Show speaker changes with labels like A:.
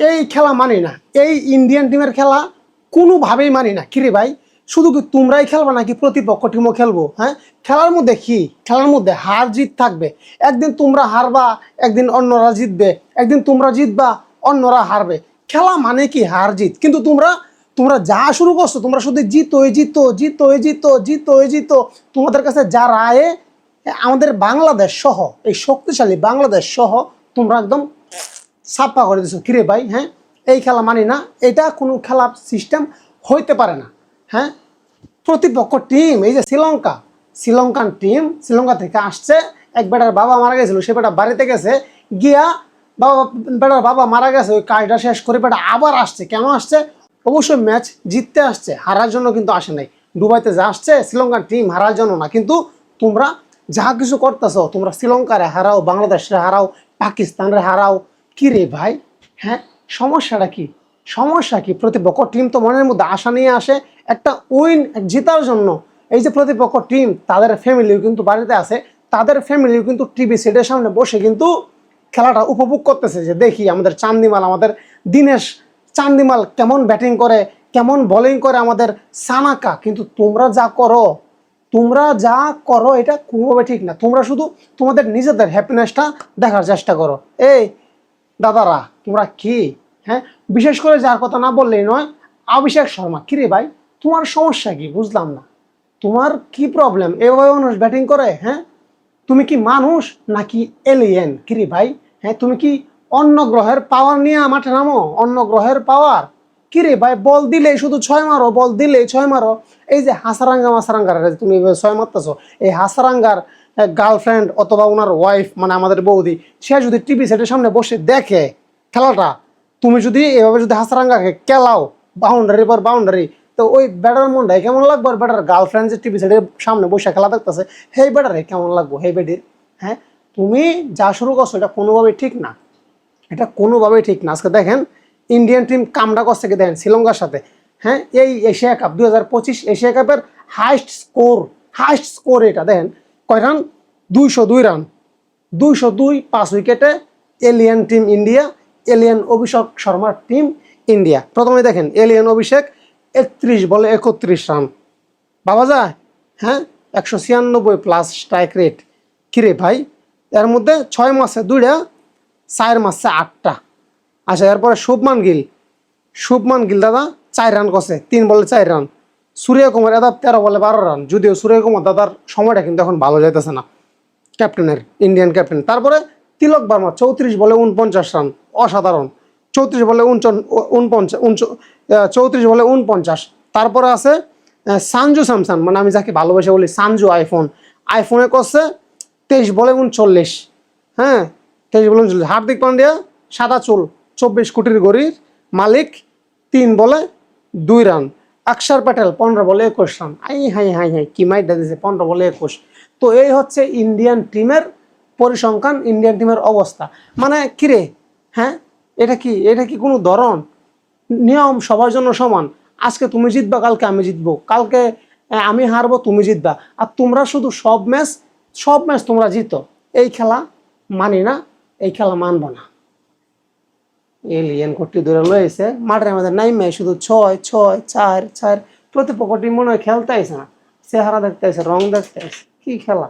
A: এই খেলা মানি না। এই ইন্ডিয়ান টিমের খেলা কোনোভাবেই মানি না। কিরে ভাই? শুধু কি তোমরাই খেলবে নাকি প্রতিপক্ষ টিমও খেলব হ্যাঁ? খেলার মধ্যে কি? খেলার মধ্যে হার জিত থাকবে। একদিন তোমরা হারবা, একদিন অন্যরা জিতবে। একদিন তোমরা জিতবা, অন্যরা হারবে। খেলা মানে কি? হার জিত। কিন্তু তোমরা তোমরা যা শুরু করছ, তোমরা শুধু জিতো জিতো জিতো জিতো জিতো জিতো। তোমাদের কাছে যা রায়ে আমাদের বাংলাদেশ সহ, এই শক্তিশালী বাংলাদেশ সহ তোমরা একদম ছাপ্পা করে দিছো, কিরে ভাই হ্যাঁ? এই খেলা মানি না। এটা কোনো খেলার সিস্টেম হইতে পারে না হ্যাঁ? প্রতিপক্ষ টিম এই যে শ্রীলঙ্কা শ্রীলঙ্কান টিম শ্রীলঙ্কা থেকে আসছে। এক বেটার বাবা মারা গেছিল, সে বেটা বাড়িতে গেছে। গিয়া বাবা, বেটার বাবা মারা গেছে, ওই কাজটা শেষ করে বেটা আবার আসছে। কেন আসছে? অবশ্যই ম্যাচ জিততে আসছে, হারার জন্য কিন্তু আসে নাই। দুবাইতে যা আসছে, শ্রীলঙ্কার টিম হারার জন্য না। কিন্তু তোমরা যা কিছু করতেছো, তোমরা শ্রীলঙ্কারে হারাও বাংলাদেশে হারাও, পাকিস্তানরে হারাও কি রে ভাই? হ্যাঁ সমস্যাটা কি? সমস্যা কি? প্রতিপক্ষ টিম তো মনের মধ্যে আশা নিয়ে আসে, একটা উইন জেতার জন্য। এই যে প্রতিপক্ষ টিম তাদের ফ্যামিলিও কিন্তু বাড়িতে আছে, তাদের ফ্যামিলিও কিন্তু টিভি সেটের সামনে বসে কিন্তু খেলাটা উপভোগ করতেছে যে দেখি আমাদের চান্দিমাল, আমাদের দিনেশ চান্দিমাল কেমন ব্যাটিং করে, কেমন বোলিং করে আমাদের সানাকা। কিন্তু তোমরা যা করো, তোমরা যা করো, এটা কোনোভাবে ঠিক না। তোমরা শুধু তোমাদের নিজেদের হ্যাপিনেসটা দেখার চেষ্টা করো। এই দাদারা, তোমরা কি? হ্যাঁ? বিশেষ করে যার কথা না বললেই নয় অভিষেক শর্মা। কিরে ভাই? তোমার সমস্যা কি? বুঝলাম না। তোমার কি প্রবলেম এভাবে মানুষ ব্যাটিং করে হ্যাঁ? তুমি কি মানুষ নাকি এলিয়েন কিরে ভাই? হ্যাঁ তুমি কি অন্য গ্রহের পাওয়ার নিয়ে মাঠে নামো? অন্য গ্রহের পাওয়ার কিরে ভাই, বল দিলে শুধু ছয় মারো, বল দিলে ছয় মারো। এই যে হাসারাঙ্গা মাসারাঙ্গার, তুমি ছয় মারতেছো। এই হাসারাঙ্গার গার্লফ্রেন্ড অথবা ওনার ওয়াইফ মানে আমাদের বৌদি, সে যদি টিভি সেটের সামনে বসে দেখে খেলাটা, তুমি যদি এভাবে যদি হাসারাঙ্গাকে খেলাও বাউন্ডারি পর বাউন্ডারি তো ওই ব্যাটার মনটাই কেমন লাগবে? আর ব্যাটার গার্লফ্রেন্ড যে টিভি সেটের সামনে বসে খেলা দেখতেছে হেই ব্যাটারে কেমন লাগবো? হেই বেডির হ্যাঁ তুমি যা শুরু করছ, এটা কোনোভাবেই ঠিক না। এটা কোনোভাবেই ঠিক না। আজকে দেখেন ইন্ডিয়ান টিম কামটা করছে কি দেখেন, শ্রীলঙ্কার সাথে। হ্যাঁ এই এশিয়া কাপ দু হাজার পঁচিশ এশিয়া কাপের হাইস্ট স্কোর হাইস্ট স্কোর এটা। দেখেন কয় রান দুইশো দুই রান। দুইশো দুই, পাঁচ উইকেটে alien team India, alien Abhishek শর্মার টিম ইন্ডিয়া। প্রথমে দেখেন, এলিয়ান অভিষেক একত্রিশ বলে একত্রিশ রান। বাবা যায় হ্যাঁ একশো ছিয়ানব্বই প্লাস স্ট্রাইক রেট কিরে ভাই? এর মধ্যে ছয় মাসে দুইটা, চার মাসে আটটা। আচ্ছা এরপরে শুভমান গিল। শুভমান গিল দাদা, চার রান করছে তিন বলে চার রান। সূর্য কুমার দাদা তেরো বলে বারো রান। যদিও সূর্য কুমার দাদার সময়টা কিন্তু এখন ভালো যাইতেছে না। ক্যাপ্টেনের ইন্ডিয়ান ক্যাপ্টেন। তারপরে তিলক বার্মা, চৌত্রিশ বলে উনপঞ্চাশ রান, অসাধারণ। চৌত্রিশ বলে উনপঞ্চাশ চৌত্রিশ বলে উনপঞ্চাশ। তারপরে আছে সানজু স্যামসাং মানে আমি যাকে ভালোবেসে বলি, সানজু আইফোন। আইফোনে করছে তেইশ বলে উনচল্লিশ। হ্যাঁ তেইশ বলে উনচল্লিশ। হার্দিক পান্ডিয়া, সাদা চুল, চব্বিশ কোটির গড়ির মালিক, তিন বলে দুই রান। অক্ষর প্যাটেল, পনেরো বলে একুশ রান। আই, হাই হাই হাই, কি মাইটা দিয়েছে পনেরো বলে একুশ। তো এই হচ্ছে ইন্ডিয়ান টিমের পরিসংখ্যান ইন্ডিয়ান টিমের অবস্থা। মানে কিরে? হ্যাঁ? এটা কি? এটা কি কোনো ধরন? নিয়ম সবার জন্য সমান। আজকে তুমি জিতবা, কালকে আমি জিতবো। কালকে আমি হারবো, তুমি জিতবা। আর তোমরা শুধু সব ম্যাচ সব ম্যাচ তোমরা জিতো। এই খেলা মানি না, এই খেলা মানবো না। এলিয়েন কোটি ধরে লয়েছে মাঠের মধ্যে নাইমে শুধু ছয় ছয়, চার চার। প্রতিপক্ষ টিম মনে হয় খেলতে আইসে না। চেহারা দেখতে আইসে রং দেখতে আইসে কি খেলা